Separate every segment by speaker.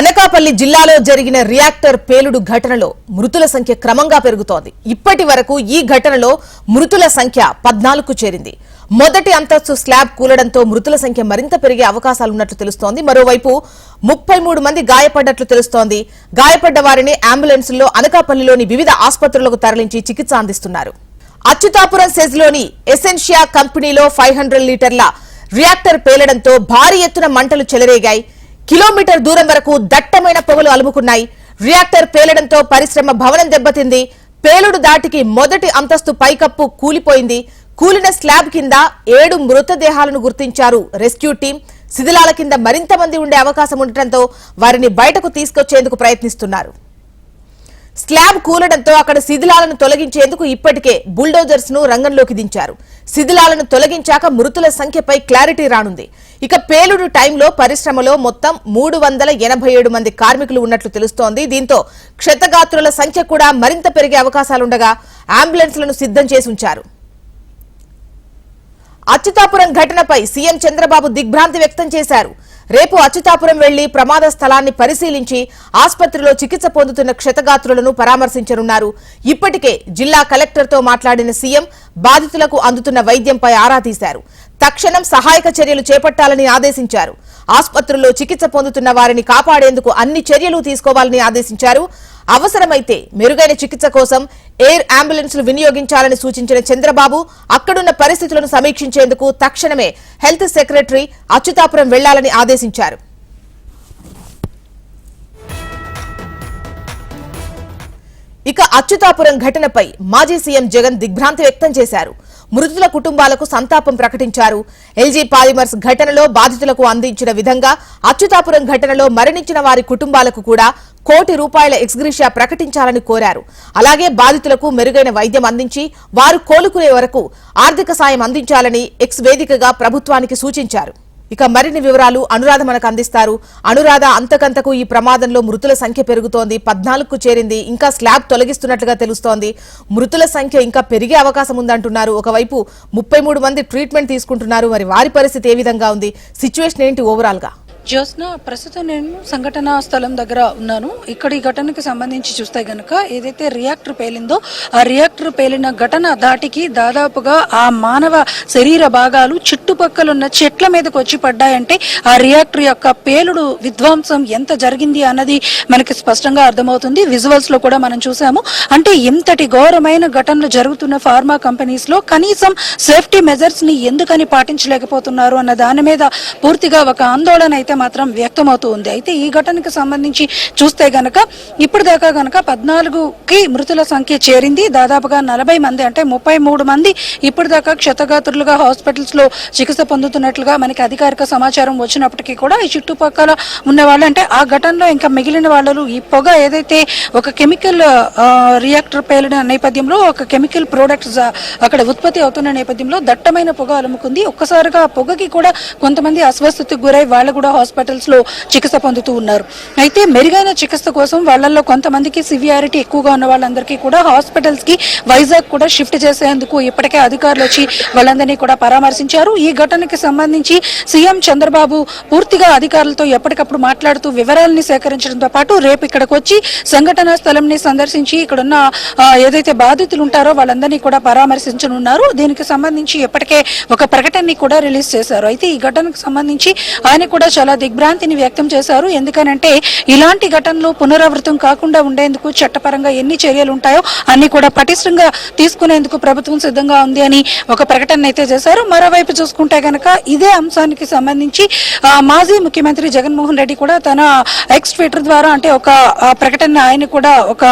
Speaker 1: అనకాపల్లి జిల్లాలో జరిగిన రియాక్టర్ పేలుడు ఘటనలో మృతుల సంఖ్య క్రమంగా పెరుగుతోంది. ఇప్పటి వరకు ఈ ఘటనలో మృతుల సంఖ్య పద్నాలుగు చేరింది. మొదటి అంతస్తు స్లాబ్ కూలడంతో మృతుల సంఖ్య మరింత పెరిగే అవకాశాలున్నట్లు తెలుస్తోంది. మరోవైపు ముప్పై మూడు మంది గాయపడ్డట్లు తెలుస్తోంది. గాయపడ్డ వారిని అంబులెన్సుల్లో అనకాపల్లిలోని వివిధ ఆసుపత్రులకు తరలించి చికిత్స అందిస్తున్నారు. అచ్యుతాపురం సెజ్లోని ఎసెన్షియా కంపెనీలో ఫైవ్ హండ్రెడ్ లీటర్ల రియాక్టర్ పేలడంతో భారీ ఎత్తున మంటలు చెలరేగాయి. కిలోమీటర్ దూరం వరకు దట్టమైన పొగలు అలుముకున్నాయి. రియాక్టర్ పేలడంతో పరిశ్రమ భవనం దెబ్బతింది. పేలుడు దాటికి మొదటి అంతస్తు పైకప్పు కూలిపోయింది. కూలిన స్లాబ్ కింద ఏడు మృతదేహాలను గుర్తించారు రెస్క్యూ టీం. శిథిలాల కింద మరింత మంది ఉండే అవకాశం ఉండటంతో వారిని బయటకు తీసుకొచ్చేందుకు ప్రయత్నిస్తున్నారు. స్లాబ్ కూలడంతో అక్కడ శిథిలాలను తొలగించేందుకు ఇప్పటికే బుల్డోజర్స్ను రంగంలోకి దించారు. శిథిలాలను తొలగించాక మృతుల సంఖ్యపై క్లారిటీ రానుంది. ఇక పేలుడు టైంలో పరిశ్రమలో మొత్తం మూడు వందల ఎనభై ఏడు మంది కార్మికులు ఉన్నట్లు తెలుస్తోంది. దీంతో క్షతగాత్రుల సంఖ్య కూడా మరింత పెరిగే అవకాశాలుండగా అంబులెన్స్లను సిద్ధం చేసి ఉంచారు. అచ్యుతాపురం ఘటనపై సీఎం చంద్రబాబు దిగ్భ్రాంతి వ్యక్తం చేశారు. రేపు అచ్యుతాపురం వెళ్ళి ప్రమాద స్థలాన్ని పరిశీలించి ఆసుపత్రిలో చికిత్స పొందుతున్న క్షతగాత్రులను పరామర్శించనున్నారు. ఇప్పటికే జిల్లా కలెక్టర్తో మాట్లాడిన సీఎం బాధితులకు అందుతున్న వైద్యంపై ఆరా తీశారు. తక్షణం సహాయక చర్యలు చేపట్టాలని ఆదేశించారు. ఆసుపత్రుల్లో చికిత్స పొందుతున్న వారిని కాపాడేందుకు అన్ని చర్యలు తీసుకోవాలని ఆదేశించారు. అవసరమైతే మెరుగైన చికిత్స కోసం ఎయిర్ అంబులెన్స్లు వినియోగించాలని సూచించిన చంద్రబాబు అక్కడున్న పరిస్థితులను సమీక్షించేందుకు తక్షణమే హెల్త్ సెక్రటరీ అచ్యుతాపురం వెళ్ళాలని ఆదేశించారు. ఇక అచ్యుతాపురం ఘటనపై మాజీ సీఎం జగన్ దిగ్భ్రాంతి వ్యక్తం చేశారు. మృతుల కుటుంబాలకు సంతాపం ప్రకటించారు. ఎల్జీ పాలిమర్స్ ఘటనలో బాధితులకు అందించిన విధంగా అచ్యుతాపురం ఘటనలో మరణించిన వారి కుటుంబాలకు కూడా కోటి రూపాయల ఎక్స్గ్రీషియా ప్రకటించాలని కోరారు. అలాగే బాధితులకు మెరుగైన వైద్యం అందించి వారు కోలుకునే వరకు ఆర్థిక సాయం అందించాలని ఎక్స్ వేదికగా ప్రభుత్వానికి సూచించారు. ఇక మరిన్ని వివరాలు అనురాధ మనకు అందిస్తారు. అనురాధ అంతకంతకు ఈ ప్రమాదంలో మృతుల సంఖ్య పెరుగుతోంది. పద్నాలుగుకు చేరింది. ఇంకా స్లాబ్ తొలగిస్తున్నట్లుగా తెలుస్తోంది. మృతుల సంఖ్య ఇంకా పెరిగే అవకాశం ఉందంటున్నారు. ఒకవైపు ముప్పై మూడు మంది ట్రీట్మెంట్ తీసుకుంటున్నారు. మరి వారి పరిస్థితి ఏ విధంగా ఉంది? సిచ్యువేషన్ ఏంటి ఓవరాల్గా?
Speaker 2: జ్యోత్స్న ప్రస్తుతం నేను సంఘటనా స్థలం దగ్గర ఉన్నాను. ఇక్కడ ఈ ఘటనకి సంబంధించి చూస్తే గనక ఏదైతే రియాక్టర్ పేలిందో ఆ రియాక్టర్ పేలిన ఘటన దాటికి దాదాపుగా ఆ మానవ శరీర భాగాలు చుట్టుపక్కల ఉన్న చెట్ల మీదకి వచ్చి పడ్డాయంటే ఆ రియాక్టర్ యొక్క పేలుడు విధ్వంసం ఎంత జరిగింది అన్నది మనకి స్పష్టంగా అర్థమవుతుంది. విజువల్స్లో కూడా మనం చూసాము. అంటే ఇంతటి ఘోరమైన ఘటనలు జరుగుతున్న ఫార్మా కంపెనీస్లో కనీసం సేఫ్టీ మెజర్స్ని ఎందుకని పాటించలేకపోతున్నారు అన్న దాని మీద పూర్తిగా ఒక ఆందోళన అయితే మాత్రం వ్యక్తమవుతూ ఉంది. అయితే ఈ ఘటనకు సంబంధించి చూస్తే గనక ఇప్పుడు దాకా గనక పద్నాలుగుకి మృతుల సంఖ్య చేరింది. దాదాపుగా నలభై మంది అంటే ముప్పై మూడు మంది ఇప్పుడు దాకా క్షతగాత్రులుగా హాస్పిటల్స్లో చికిత్స చికిత్స పొందుతున్నట్లుగా మనకి అధికారిక సమాచారం వచ్చినప్పటికీ కూడా ఈ చుట్టుపక్కల ఉన్న వాళ్ళు అంటే ఆ ఘటనలో ఇంకా మిగిలిన వాళ్ళు ఈ పొగ ఏదైతే ఒక కెమికల్ రియాక్టర్ పేలిన నేపథ్యంలో ఒక కెమికల్ ప్రోడక్ట్స్ అక్కడ ఉత్పత్తి అవుతున్న నేపథ్యంలో దట్టమైన పొగ అలుముకుంది. ఒక్కసారిగా ఆ పొగకి కూడా కొంతమంది అస్వస్థతకు గురై వాళ్ళు కూడా హాస్పిటల్స్లో చికిత్స పొందుతూ ఉన్నారు. అయితే మెరుగైన చికిత్స కోసం వాళ్ళల్లో కొంతమందికి సివియారిటీ ఎక్కువగా ఉన్న వాళ్ళందరికీ కూడా హాస్పిటల్స్కి వైజాగ్ కూడా షిఫ్ట్ చేసేందుకు ఇప్పటికే అధికారులు వచ్చి వాళ్ళందరినీ కూడా పరామర్శించారు. ఈ ఘటనకి సంబంధించి సీఎం చంద్రబాబు పూర్తిగా అధికారులతో ఎప్పటికప్పుడు మాట్లాడుతూ వివరాలని సేకరించడంతో పాటు రేపు ఇక్కడికి వచ్చి సంఘటనా స్థలంని సందర్శించి ఇక్కడున్న ఏదైతే బాధితులు ఉంటారో వాళ్ళందరినీ కూడా పరామర్శించనున్నారు. దీనికి సంబంధించి ఇప్పటికే ఒక ప్రకటనని కూడా రిలీజ్ చేశారు. అయితే ఈ ఘటనకు సంబంధించి ఆయన కూడా చాలా దిగ్భ్రాంతిని వ్యక్తం చేశారు. ఎందుకనంటే ఇలాంటి ఘటనలు పునరావృతం కాకుండా ఉండేందుకు చట్టపరంగా ఎన్ని చర్యలు ఉంటాయో అన్ని కూడా పటిష్టంగా తీసుకునేందుకు ప్రభుత్వం సిద్ధంగా ఉంది అని ఒక ప్రకటన అయితే చేశారు. మరోవైపు చూసుకుంటే గనక ఇదే అంశానికి సంబంధించి మాజీ ముఖ్యమంత్రి జగన్మోహన్ రెడ్డి కూడా తన ఎక్స్ ట్విట్టర్ ద్వారా అంటే ఒక ప్రకటన ఆయన కూడా ఒక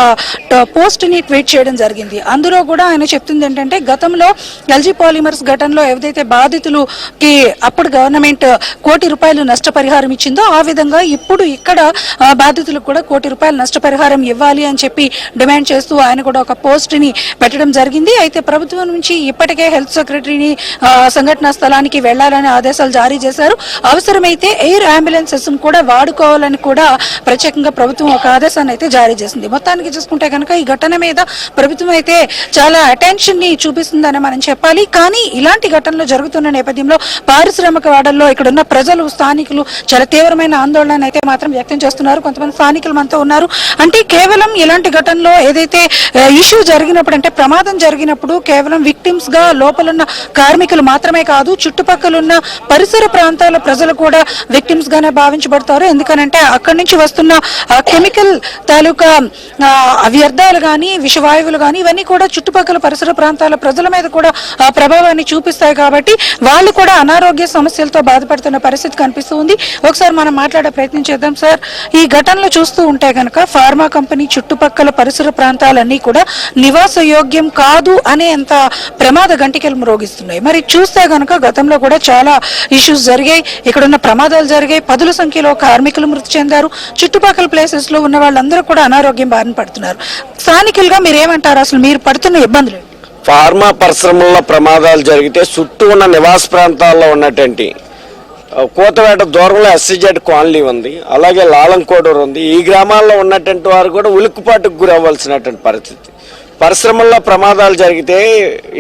Speaker 2: పోస్ట్ని ట్వీట్ చేయడం జరిగింది. అందులో కూడా ఆయన చెప్తుంది ఏంటంటే గతంలో ఎల్జీ పాలిమర్స్ ఘటనలో ఏదైతే బాధితులకి అప్పుడు గవర్నమెంట్ కోటి రూపాయలు నష్టపరిహారం ఇచ్చిందో ఆ విధంగా ఇప్పుడు ఇక్కడ బాధితులకు కూడా కోటి రూపాయలు నష్టపరిహారం ఇవ్వాలి అని చెప్పి డిమాండ్ చేస్తూ ఆయన కూడా ఒక పోస్ట్ని పెట్టడం జరిగింది. అయితే ప్రభుత్వం నుంచి ఇప్పటికే హెల్త్ సెక్రటరీని సంఘటనా స్థలానికి స్థలానికి వెళ్ళాలని ఆదేశాలు జారీ చేశారు. అవసరమైతే ఎయిర్ అంబులెన్సెస్ కూడా వాడుకోవాలని కూడా ప్రత్యేకంగా ప్రభుత్వం ఒక ఆదేశాన్ని అయితే జారీ చేసింది. మొత్తానికి చూసుకుంటే కనుక ఈ ఘటన మీద ప్రభుత్వం అయితే చాలా అటెన్షన్ని చూపిస్తుందని మనం చెప్పాలి. కానీ ఇలాంటి ఘటనలు జరుగుతున్న నేపథ్యంలో పారిశ్రామిక వాడల్లో ఇక్కడున్న ప్రజలు స్థానికులు చాలా తీవ్రమైన ఆందోళన అయితే మాత్రం వ్యక్తం చేస్తున్నారు. కొంతమంది స్థానికులు మనతో ఉన్నారు. అంటే కేవలం ఇలాంటి ఘటనలో ఏదైతే ఇష్యూ జరిగినప్పుడు అంటే ప్రమాదం జరిగినప్పుడు కేవలం విక్టిమ్స్గా లోపలున్న కార్మికులు మాత్రమే కాదు చుట్టుపక్కల ఉన్న పరిసర ప్రాంతాల ప్రజలు కూడా విక్టిమ్స్ గానే భావించబడతారు. ఎందుకనంటే అక్కడి నుంచి వస్తున్న కెమికల్ తాలూకా వ్యర్థాలు కానీ విషవాయువులు కానీ ఇవన్నీ కూడా చుట్టుపక్కల పరిసర ప్రాంతాల ప్రజల మీద కూడా ఆ ప్రభావాన్ని చూపిస్తాయి కాబట్టి వాళ్ళు కూడా అనారోగ్య సమస్యలతో బాధపడుతున్న పరిస్థితి కనిపిస్తుంది. ఒకసారి మనం మాట్లాడే ప్రయత్నం చేద్దాం సార్. ఈ ఘటనలు చూస్తూ ఉంటే కనుక ఫార్మా కంపెనీ చుట్టుపక్కల పరిసర ప్రాంతాలన్నీ కూడా నివాస యోగ్యం కాదు అనే అంత ప్రమాద గంటికలు మ్రోగిస్తున్నాయి. మరి చూస్తే గనుక గతంలో కూడా చాలా ఇష్యూస్ జరిగాయి. ఇక్కడ ఉన్న ప్రమాదాలు జరిగాయి. పదుల సంఖ్యలో కార్మికులు మృతి చెందారు. చుట్టుపక్కల ప్లేసెస్లో ఉన్న వాళ్ళందరూ కూడా అనారోగ్యం బారిన పడుతున్నారు. స్థానికులుగా మీరు ఏమంటారు అసలు మీరు పడుతున్న ఇబ్బందులు
Speaker 3: ఫార్మా పరిశ్రమల్లో ప్రమాదాలు జరిగితే చుట్టూ ఉన్న నివాస ప్రాంతాల్లో ఉన్నటువంటి కోతవేట దూరంలో ఎస్సీజెడ్ కాలనీ ఉంది. అలాగే లాలంకోడూరు ఉంది. ఈ గ్రామాల్లో ఉన్నటువంటి వారు కూడా ఉలిక్కుపాటుకు గురవ్వాల్సినటువంటి పరిస్థితి. పరిశ్రమల్లో ప్రమాదాలు జరిగితే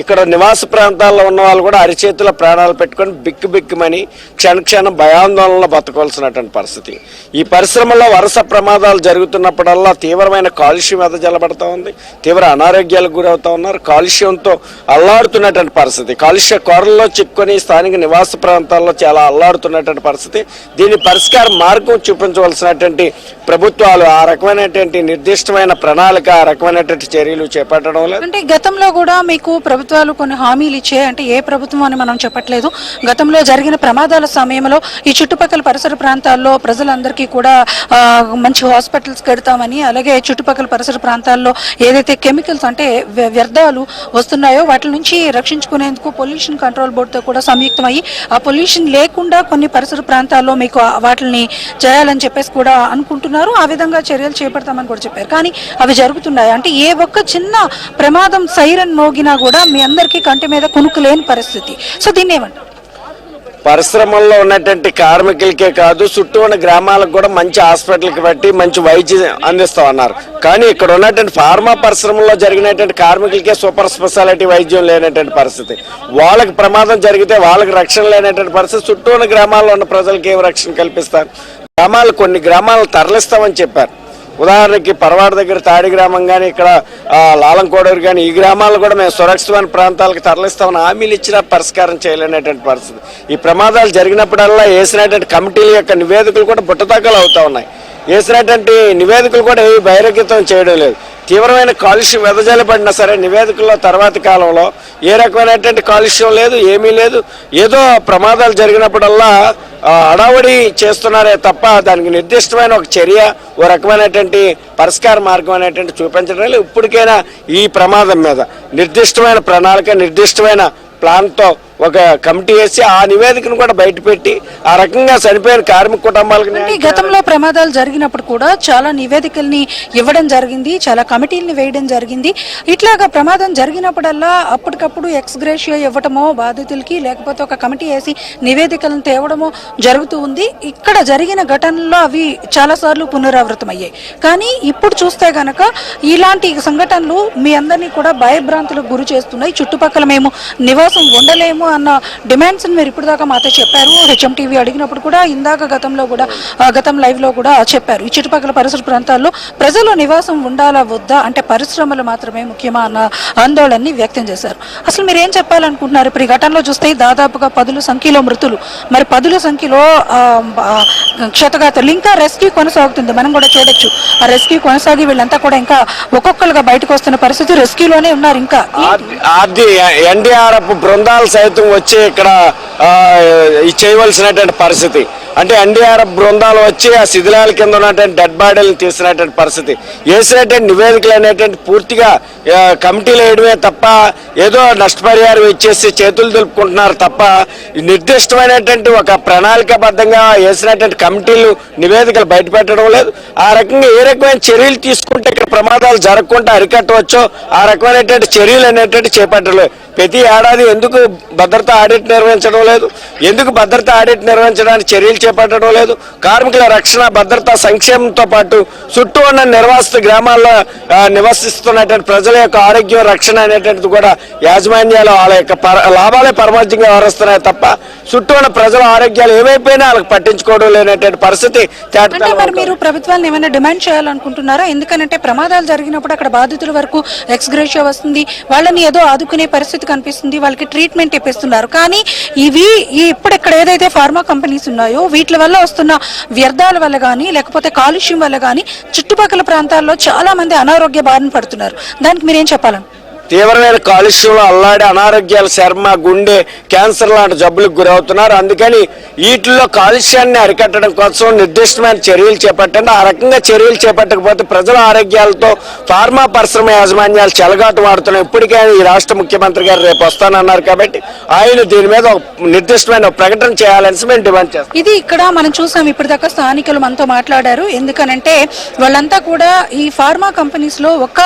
Speaker 3: ఇక్కడ నివాస ప్రాంతాల్లో ఉన్న వాళ్ళు కూడా అరిచేతుల ప్రాణాలు పెట్టుకొని బిక్కు బిక్కుమని క్షణ క్షణం భయాందోళనలో బతకవలసినటువంటి పరిస్థితి. ఈ పరిశ్రమల్లో వరుస ప్రమాదాలు జరుగుతున్నప్పుడల్లా తీవ్రమైన కాలుష్యం ఎదజలబడతా ఉంది. తీవ్ర అనారోగ్యాలకు గురవుతా ఉన్నారు. కాలుష్యంతో అల్లాడుతున్నటువంటి పరిస్థితి. కాలుష్య కొరల్లో చిక్కుని స్థానిక నివాస ప్రాంతాల్లో చాలా అల్లాడుతున్నటువంటి పరిస్థితి. దీని పరిష్కార మార్గం చూపించవలసినటువంటి ప్రభుత్వాలు ఆ రకమైనటువంటి నిర్దిష్టమైన ప్రణాళిక ఆ రకమైనటువంటి చర్యలు చేపట్టడం లేదు.
Speaker 2: అంటే గతంలో కూడా మీకు ప్రభుత్వాలు కొన్ని హామీలు ఇచ్చే అంటే ఏ ప్రభుత్వం అని మనం చెప్పట్లేదు. గతంలో జరిగిన ప్రమాదాల సమయంలో ఈ చుట్టుపక్కల పరిసర ప్రాంతాల్లో ప్రజలందరికీ కూడా మంచి హాస్పిటల్స్ కడతామని అలాగే చుట్టుపక్కల పరిసర ప్రాంతాల్లో ఏదైతే కెమికల్స్ అంటే వ్య- వ్యర్థాలు వస్తున్నాయో వాటి నుంచి రక్షించుకునేందుకు పొల్యూషన్ కంట్రోల్ బోర్డుతో కూడా సంయుక్తమయ్యి ఆ పొల్యూషన్ లేకుండా కొన్ని పరిసర ప్రాంతాల్లో మీకు వాటిని చేయాలని చెప్పేసి కూడా అనుకుంటున్నారు. ఆ విధంగా చర్యలు చేపడతామని కూడా చెప్పారు. కానీ అవి జరుగుతున్నాయి? అంటే ఏ ఒక్క చిన్న ప్రమాదం సైరన్ మోగినా కూడా మీ అందరికీ కంటి మీద కునుకు లేని పరిస్థితి. సో దీన్ని ఏమంటారు?
Speaker 3: పరిశ్రమల్లో ఉన్నటువంటి కార్మికులకే కాదు చుట్టూ ఉన్న గ్రామాలకు కూడా మంచి హాస్పిటల్కి పెట్టి మంచి వైద్యం అందిస్తామన్నారు కానీ ఇక్కడ ఉన్నటువంటి ఫార్మా పరిశ్రమలో జరిగినటువంటి కార్మికులకే సూపర్ స్పెషాలిటీ వైద్యం లేనటువంటి పరిస్థితి. వాళ్ళకి ప్రమాదం జరిగితే వాళ్ళకి రక్షణ లేనటువంటి పరిస్థితి. చుట్టూ ఉన్న గ్రామాల్లో ఉన్న ప్రజలకు ఏం రక్షణ కల్పిస్తారు? గ్రామాలు కొన్ని గ్రామాలు తరలిస్తామని చెప్పారు. ఉదాహరణకి పరవాడ దగ్గర తాడి గ్రామం కానీ ఇక్కడ లాలంకోడూరు కానీ ఈ గ్రామాలు కూడా మేము సురక్షితమైన ప్రాంతాలకు తరలిస్తామని హామీలు ఇచ్చినా పరిష్కారం చేయలేనటువంటి పరిస్థితి. ఈ ప్రమాదాలు జరిగినప్పుడల్లా వేసినటువంటి కమిటీల యొక్క నివేదికలు కూడా బుట్టదాఖలు అవుతా ఉన్నాయి. వేసినటువంటి నివేదికలు కూడా ఏవి బహిరంగతం చేయడం లేదు. తీవ్రమైన కాలుష్యం వెదజల్లబడినా సరే నివేదికల్లో తర్వాతి కాలంలో ఏ రకమైనటువంటి కాలుష్యం లేదు ఏమీ లేదు. ఏదో ప్రమాదాలు జరిగినప్పుడల్లా అడావడి హడావుడి చేస్తున్నారే తప్ప దానికి నిర్దిష్టమైన ఒక చర్య ఓ రకమైనటువంటి పరిష్కార మార్గం అనేటువంటి చూపించడం లేదు. ఇప్పటికైనా ఈ ప్రమాదం మీద నిర్దిష్టమైన ప్రణాళిక నిర్దిష్టమైన ప్లాన్తో ఒక కమిటీ వేసి ఆ నివేదికను కూడా బయటపెట్టి ఆ రకంగా చనిపోయిన కార్మిక కుటుంబాలకు
Speaker 2: గతంలో ప్రమాదాలు జరిగినప్పుడు కూడా చాలా నివేదికల్ని ఇవ్వడం జరిగింది చాలా కమిటీల్ని వేయడం జరిగింది. ఇట్లాగా ప్రమాదం జరిగినప్పుడల్లా అప్పటికప్పుడు ఎక్స్గ్రేషియా ఇవ్వటమో బాధితులకి లేకపోతే ఒక కమిటీ వేసి నివేదికలను తేవడమో జరుగుతూ ఉంది. ఇక్కడ జరిగిన ఘటనల్లో అవి చాలా సార్లు పునరావృతం అయ్యాయి. కానీ ఇప్పుడు చూస్తే గనక ఇలాంటి సంఘటనలు మీ అందరినీ కూడా భయభ్రాంతులకు గురి చేస్తున్నాయి. చుట్టుపక్కల మేము నివాసం ఉండలేము అన్న డిమాండ్స్ మీరు ఇప్పుడు దాకా మాతో చెప్పారు. హెచ్ఎంటీవీ అడిగినప్పుడు కూడా ఇందాక గతంలో కూడా గతం లైవ్లో కూడా చెప్పారు. ఈ చుట్టుపక్కల పరిసర ప్రాంతాల్లో ప్రజలు నివాసం ఉండాలా వద్దా? అంటే పరిశ్రమలు మాత్రమే ముఖ్యమా అన్న ఆందోళనని వ్యక్తం చేశారు. అసలు మీరు ఏం చెప్పాలనుకుంటున్నారు? ఇప్పుడు ఈ ఘటనలో చూస్తే దాదాపుగా పదుల సంఖ్యలో మృతులు. మరి పదుల సంఖ్యలో ఆ, క్షతగాతులు ఇంకా రెస్క్యూ కొనసాగుతుంది. మనం కూడా చూడొచ్చు. ఆ రెస్క్యూ కొనసాగి వీళ్ళంతా కూడా ఇంకా ఒక్కొక్కరుగా బయటకు వస్తున్న పరిస్థితి రెస్క్యూలోనే ఉన్నారు ఇంకా.
Speaker 3: ఎన్డీఆర్ఎఫ్ బృందాలు సైతం వచ్చి ఇక్కడ చేయవలసినటువంటి పరిస్థితి. అంటే ఎన్డీఆర్ఎఫ్ బృందాలు వచ్చి ఆ శిథిలాల కింద ఉన్నటువంటి డెడ్ బాడీలను తీసినటువంటి పరిస్థితి. వేసినటువంటి నివేదికలు అనేటువంటి పూర్తిగా కమిటీలు వేయడమే తప్ప ఏదో నష్టపరిహారం ఇచ్చేసి చేతులు దులుపుకుంటున్నారు తప్ప నిర్దిష్టమైనటువంటి ఒక ప్రణాళికాబద్ధంగా వేసినటువంటి కమిటీలు నివేదికలు బయటపెట్టడం లేదు. ఆ రకంగా ఏ రకమైన చర్యలు తీసుకుంటే ఇక్కడ ప్రమాదాలు జరగకుండా అరికట్టవచ్చో ఆ రకమైనటువంటి చర్యలు అనేటువంటి చేపట్టలేదు. ప్రతి ఏడాది ఎందుకు భద్రతా ఆడిట్ నిర్వహించడం లేదు? ఎందుకు భద్రతా ఆడిట్ నిర్వహించడానికి చర్యలు చేపట్టడం లేదు? కార్మికుల రక్షణ భద్రత సంక్షేమంతో పాటు చుట్టూ ఉన్న నిర్వాసిత గ్రామాల్లో నివసిస్తున్నటువంటి ప్రజల యొక్క ఆరోగ్యం రక్షణ అనేటువంటిది కూడా యాజమాన్యాలు వాళ్ళ యొక్క లాభాలే పరమార్థంగా వ్యవహరిస్తున్నాయి తప్ప చుట్టూ ఉన్న ప్రజల ఆరోగ్యాలు ఏమైపోయినా వాళ్ళకి పట్టించుకోవడం లేనటువంటి పరిస్థితి
Speaker 2: మీరు ప్రభుత్వాన్ని ఏమైనా డిమాండ్ చేయాలనుకుంటున్నారా? ఎందుకంటే ప్రమాదాలు జరిగినప్పుడు అక్కడ బాధితుల వరకు ఎక్స్గ్రేషియా వస్తుంది. వాళ్ళని ఏదో ఆదుకునే పరిస్థితి కనిపిస్తుంది వాళ్ళకి ట్రీట్మెంట్ ఇప్పిస్తున్నారు. కానీ ఇవి ఇప్పుడెక్కడ ఇప్పుడు ఇక్కడ ఏదైతే ఫార్మా కంపెనీస్ ఉన్నాయో వీటి వల్ల వస్తున్న వ్యర్థాల వల్ల కానీ లేకపోతే కాలుష్యం వల్ల కానీ చుట్టుపక్కల ప్రాంతాల్లో చాలా మంది అనారోగ్య బారిన పడుతున్నారు. దానికి మీరేం చెప్పాలను?
Speaker 3: తీవ్రమైన కాలుష్యంలో అల్లాడి అనారోగ్యాలు చర్మ గుండె క్యాన్సర్ లాంటి జబ్బులకు గురవుతున్నారు. అందుకని వీటిల్లో కాలుష్యాన్ని అరికట్టడం కోసం నిర్దిష్టమైన చర్యలు చేపట్టండి. ఆ రకంగా చర్యలు చేపట్టకపోతే ప్రజల ఆరోగ్యాలతో ఫార్మా పరిశ్రమ యాజమాన్యాలు చెలగాటు వాడుతున్నాయి ఇప్పటికైనా ఈ రాష్ట్ర ముఖ్యమంత్రి గారు రేపు వస్తానన్నారు కాబట్టి ఆయన దీని మీద ఒక నిర్దిష్టమైన ప్రకటన చేయాలని మేము డిమాండ్ చేస్తాం.
Speaker 2: ఇది ఇక్కడ మనం చూసాం ఇప్పటిదాకా స్థానికులు మనతో మాట్లాడారు. ఎందుకనంటే వాళ్ళంతా కూడా ఈ ఫార్మా కంపెనీస్లో ఒక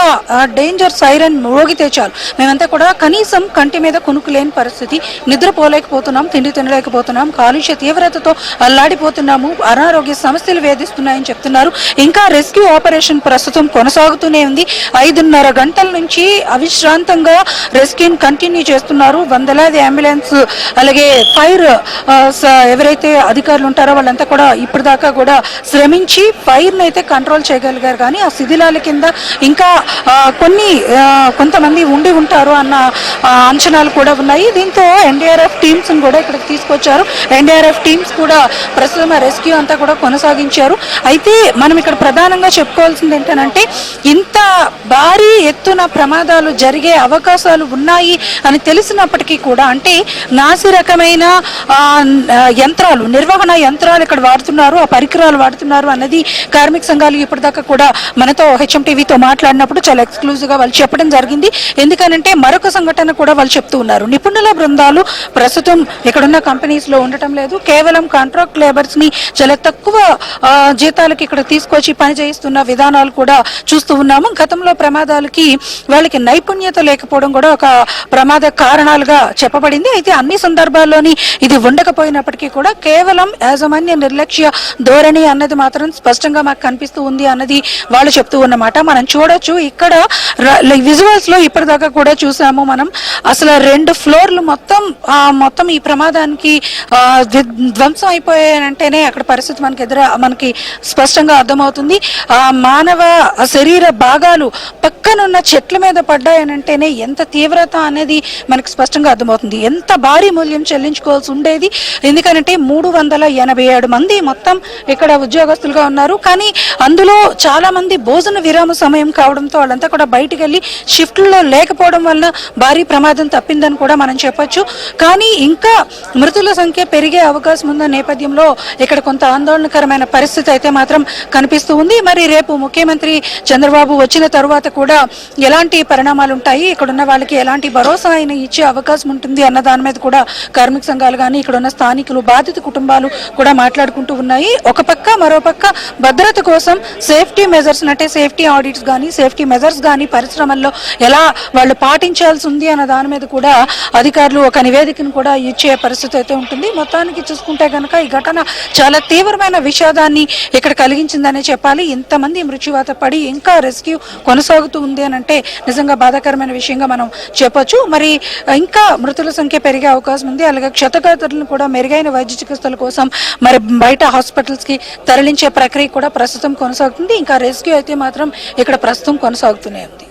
Speaker 2: డేంజర్ సైరన్ మోగితే చాలు. మేమంతా కూడా కనీసం కంటి మీద కొనుక్కు లేని పరిస్థితి. నిద్రపోలేకపోతున్నాం తిండి తినలేకపోతున్నాం కాలుష్య తీవ్రతతో అల్లాడిపోతున్నాము అనారోగ్య సమస్యలు వేధిస్తున్నాయని చెప్తున్నారు. ఇంకా రెస్క్యూ ఆపరేషన్ ప్రస్తుతం కొనసాగుతూనే ఉంది. ఐదున్నర గంటల నుంచి అవిశ్రాంతంగా రెస్క్యూని కంటిన్యూ చేస్తున్నారు. వందలాది అంబులెన్స్ అలాగే ఫైర్ ఎవరైతే అధికారులు ఉంటారో వాళ్ళంతా కూడా ఇప్పటిదాకా కూడా శ్రమించి ఫైర్ అయితే కంట్రోల్ చేయగలిగారు. కానీ ఆ శిథిలాల కింద ఇంకా కొన్ని కొంతమంది కొంతమంది ఉండి ఉంటారు అన్న అంచనాలు కూడా ఉన్నాయి. దీంతో ఎన్డీఆర్ఎఫ్ టీమ్స్ని కూడా ఇక్కడికి తీసుకొచ్చారు. ఎన్డీఆర్ఎఫ్ టీమ్స్ కూడా ప్రస్తుతం రెస్క్యూ అంతా కూడా కొనసాగించారు. అయితే మనం ఇక్కడ ప్రధానంగా చెప్పుకోవాల్సింది ఏంటంటే ఇంత భారీ ఎత్తున ప్రమాదాలు జరిగే అవకాశాలు ఉన్నాయి అని తెలిసినప్పటికీ కూడా అంటే నాసి రకమైన యంత్రాలు నిర్వహణ యంత్రాలు ఇక్కడ వాడుతున్నారు ఆ పరికరాలు వాడుతున్నారు అన్నది కార్మిక సంఘాలు ఇప్పటిదాకా కూడా మనతో హెచ్ఎం టీవీతో మాట్లాడినప్పుడు చాలా ఎక్స్క్లూజివ్గా వాళ్ళు చెప్పడం జరిగింది. ఎందుకనంటే మరొక సంఘటన కూడా వాళ్ళు చెప్తూ ఉన్నారు. నిపుణుల బృందాలు ప్రస్తుతం ఇక్కడున్న కంపెనీస్లో ఉండటం లేదు. కేవలం కాంట్రాక్ట్ లేబర్స్ని చాలా తక్కువ జీతాలకి ఇక్కడ తీసుకొచ్చి పని చేయిస్తున్న విధానాలు కూడా చూస్తూ ఉన్నాము. గతంలో ప్రమాదాలకి వాళ్ళకి నైపుణ్యత లేకపోవడం కూడా ఒక ప్రమాద కారణాలుగా చెప్పబడింది. అయితే అన్ని సందర్భాల్లోని ఇది ఉండకపోయినప్పటికీ కూడా కేవలం యాజమాన్య నిర్లక్ష్య ధోరణి అన్నది మాత్రం స్పష్టంగా మాకు కనిపిస్తూ ఉంది అన్నది వాళ్ళు చెప్తూ ఉన్నమాట. మనం చూడొచ్చు ఇక్కడ విజువల్స్లో ఇప్పటిదాకా కూడా చూసాము మనం. అసలు రెండు ఫ్లోర్లు మొత్తం మొత్తం ఈ ప్రమాదానికి ధ్వంసం అయిపోయాయంటేనే అక్కడ పరిస్థితి మనకి ఎదుర మనకి స్పష్టంగా అర్థమవుతుంది. ఆ మానవ శరీర భాగాలు పక్కనున్న చెట్ల మీద పడ్డాయనంటేనే ఎంత తీవ్రత అనేది మనకి స్పష్టంగా అర్థమవుతుంది. ఎంత భారీ మూల్యం చెల్లించుకోవాల్సి ఉండేది. ఎందుకంటే మూడు వందల ఎనభై ఏడు మంది మొత్తం ఇక్కడ ఉద్యోగస్తులుగా ఉన్నారు. కానీ అందులో చాలా మంది భోజన విరామ సమయం కావడంతో వాళ్ళంతా కూడా బయటికి వెళ్ళి షిఫ్ట్లో లేకపోవడం వలన భారీ ప్రమాదం తప్పిందని కూడా మనం చెప్పొచ్చు. కానీ ఇంకా మృతుల సంఖ్య పెరిగే అవకాశం ఉన్న నేపథ్యంలో ఇక్కడ కొంత ఆందోళనకరమైన పరిస్థితి అయితే మాత్రం కనిపిస్తూ ఉంది. మరి రేపు ముఖ్యమంత్రి చంద్రబాబు వచ్చిన తర్వాత కూడా ఎలాంటి పరిణామాలు ఉంటాయి? ఇక్కడ ఉన్న వాళ్ళకి ఎలాంటి భరోసా ఆయన ఇచ్చే అవకాశం ఉంటుంది అన్న దాని మీద కూడా కార్మిక సంఘాలు కానీ ఇక్కడ ఉన్న స్థానికులు బాధిత కుటుంబాలు కూడా మాట్లాడుకుంటూ ఉన్నాయి. ఒక పక్క మరో పక్క భద్రత కోసం సేఫ్టీ మెజర్స్ అంటే సేఫ్టీ ఆడిట్స్ కానీ సేఫ్టీ మెజర్స్ కానీ పరిశ్రమల్లో ఎలా వాళ్ళు పాటించాల్సి ఉంది అన్న దాని మీద కూడా అధికారులు ఒక నివేదికను కూడా ఇచ్చే పరిస్థితి అయితే ఉంటుంది. మొత్తానికి చూసుకుంటే కనుక ఈ ఘటన చాలా తీవ్రమైన విషాదాన్ని ఇక్కడ కలిగించిందనే చెప్పాలి. ఇంతమంది మృత్యువాత పడి ఇంకా రెస్క్యూ కొనసాగుతూ ఉంది అని అంటే నిజంగా బాధాకరమైన విషయంగా మనం చెప్పొచ్చు. మరి ఇంకా మృతుల సంఖ్య పెరిగే అవకాశం ఉంది. అలాగే క్షతగాతులను కూడా మెరుగైన వైద్య చికిత్సల కోసం మరి బయట హాస్పిటల్స్కి తరలించే ప్రక్రియ కూడా ప్రస్తుతం కొనసాగుతుంది. ఇంకా రెస్క్యూ అయితే మాత్రం ఇక్కడ ప్రస్తుతం కొనసాగుతూనే ఉంది.